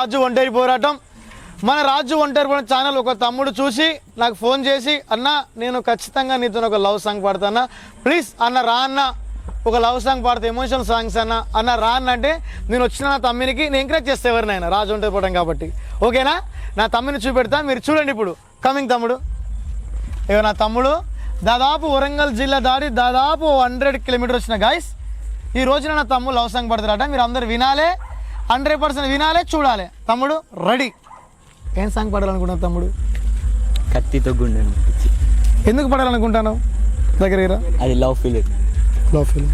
రాజు ఒంటరి పోరాటం. మన రాజు ఒంటరి పోరాటం ఛానల్ ఒక తమ్ముడు చూసి నాకు ఫోన్ చేసి అన్న నేను ఖచ్చితంగా నీతో ఒక లవ్ సాంగ్ పాడతానా ప్లీజ్ అన్న రా అన్న. ఒక లవ్ సాంగ్ పాడితే ఎమోషనల్ సాంగ్స్ అన్న. అన్న రా అన్న అంటే నేను వచ్చిన నా తమ్మినికి నేను ఎంకరేజ్ చేస్తే ఎవరినైనా రాజు ఒంటరి పోవడం కాబట్టి. ఓకేనా? నా తమ్మిని చూపెడతా మీరు చూడండి ఇప్పుడు. కమింగ్ తమ్ముడు. ఇక నా తమ్ముడు. దాదాపు వరంగల్ జిల్లా దాడి దాదాపు హండ్రెడ్ కిలోమీటర్ వచ్చిన గాయస్ ఈ రోజున నా తమ్ముడు లవ్ సాంగ్ పడతారట మీరు అందరు వినాలే. హండ్రెడ్ పర్సెంట్ వినాలే చూడాలి. తమ్ముడు రెడీ. ఏం సాంగ్ పాడాలనుకుంటున్నావు తమ్ముడు? కత్తితో పిచ్చి. ఎందుకు పాడాలనుకుంటాను దగ్గర. అది లవ్ ఫీలింగ్. లవ్ ఫిల్మ్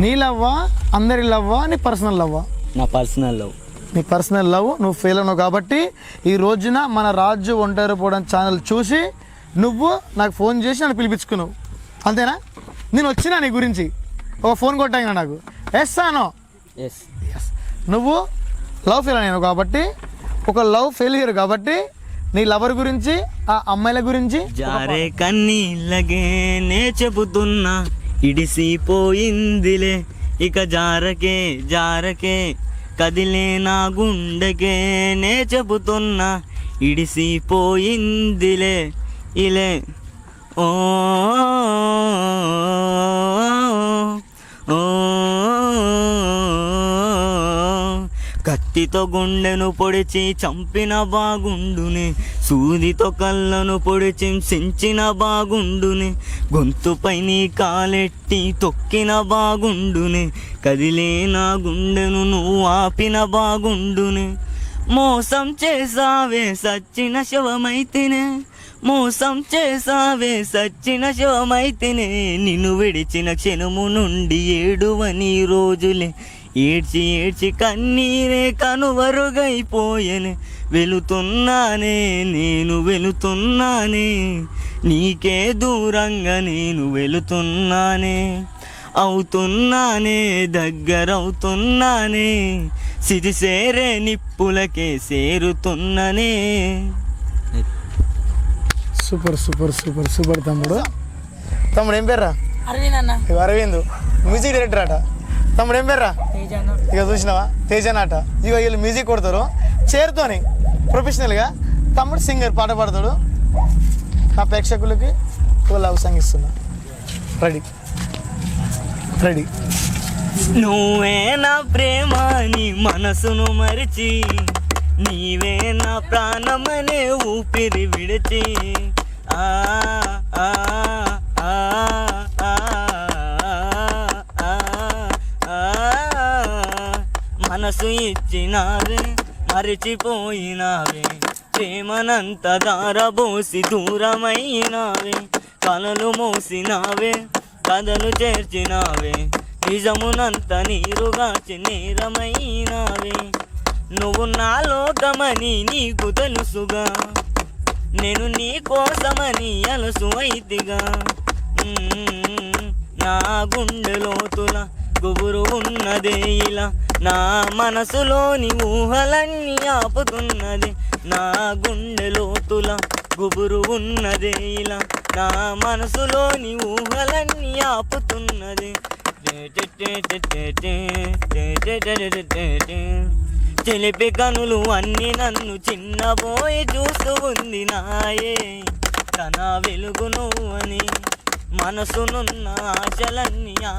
నీ లవ్వా అందరి లవ్వా నీ పర్సనల్ లవ్వా? నా పర్సనల్ లవ్. నీ పర్సనల్ లవ్ నువ్వు ఫెయిల్ అన్నావు కాబట్టి ఈ రోజున మన రాజు ఒంటరి పోవడం ఛానల్ చూసి నువ్వు నాకు ఫోన్ చేసి నన్ను పిలిపించుకున్నావు. అంతేనా? నేను వచ్చినా నీ గురించి. ఒక ఫోన్ కొట్టాను నాకు. ఎస్ అనో ఎస్ ఎస్ నువ్వు లవ్ ఫెయిల్ అయినావు కాబట్టి ఒక లవ్ ఫెయిల్యూర్ కాబట్టి నీ లవర్ గురించి ఆ అమ్మాయిల గురించి జారే కన్నీళ్ళగే నే చెబుతున్నా ఇడిసిపోయిందిలే ఇక జారకే జారకే కదిలే నా గుండెకే నే చెబుతున్నా ఇడిసిపోయిందిలే ఇలే. ఓ కత్తితో గుండెను పొడిచి చంపిన బాగుండుని సూదితో కళ్ళను పొడిచి సించిన బాగుండుని గొంతుపై నీ కాలెట్టి తొక్కిన బాగుండుని కదిలే నా గుండెను నువ్వు ఆపిన బాగుండుని. మోసం చేసావే సచ్చిన శవమైతేనే మోసం చేసావే సచ్చిన శవమైతేనే నిన్ను విడిచిన క్షణము నుండి ఏడువని రోజులే ఏడ్చి ఏడ్చి కన్నీరే కనువరుగైపోయెనే. వెళుతున్నానే నేను వెళుతున్నానే. నీకే దూరంగా నేను వెళుతున్నానే. అవుతున్నానే దగ్గరవుతున్నానే. సిరిసేరే నిప్పులకే సేరుతున్ననే. సూపర్ సూపర్ సూపర్ సూపర్ తమ్ముడు. తమ్ముడు ఏం పేర్రా? అరవింద్ అన్న. అరవింద్. మ్యూజిక్ డైరెక్టర్ అట తమ్ముడు ఏం పేర్రా ఇక చూసినావా? తేజన్ అట ఇక వీళ్ళు మ్యూజిక్ కొడతారు. చేరుతోని ప్రొఫెషనల్గా తమ్ముడు సింగర్ పాట పాడతాడు. నా ప్రేక్షకులకి లవ్ సాంగ్ ఇస్తున్నా. రెడీ. రెడీ. నువ్వే నా ప్రేమ నీ మనసును మరిచి నీవే నా ప్రాణమనే ఊపిరి విడిచి. ఆ. మనసు ఇచ్చినావే మరిచిపోయినావే. ప్రేమనంత దారబోసి దూరమైనావే. కలలు మోసినావే కథలు చేర్చినావే. నిజమునంత నీరుగాచి నేరమైనావే. నువ్వు నా లోకమని నీకు తెలుసుగా. నేను నీ కోసమని అలసు అయితిగా. నా గుండె లోతుల గుబురు ఉన్నదే ఇలా నా మనసులోని ఊహలన్నీ ఆపుతున్నది నా గుండె లోతుల గుబురు ఉన్నదే ఇలా నా మనసులోని ఊహలన్నీ ఆపుతున్నది తెలిపి కనులు అన్ని నన్ను చిన్నబోయి చూస్తూ ఉంది నాయే తన వెలుగు అని మనసునున్న ఆశలన్నీ ఆ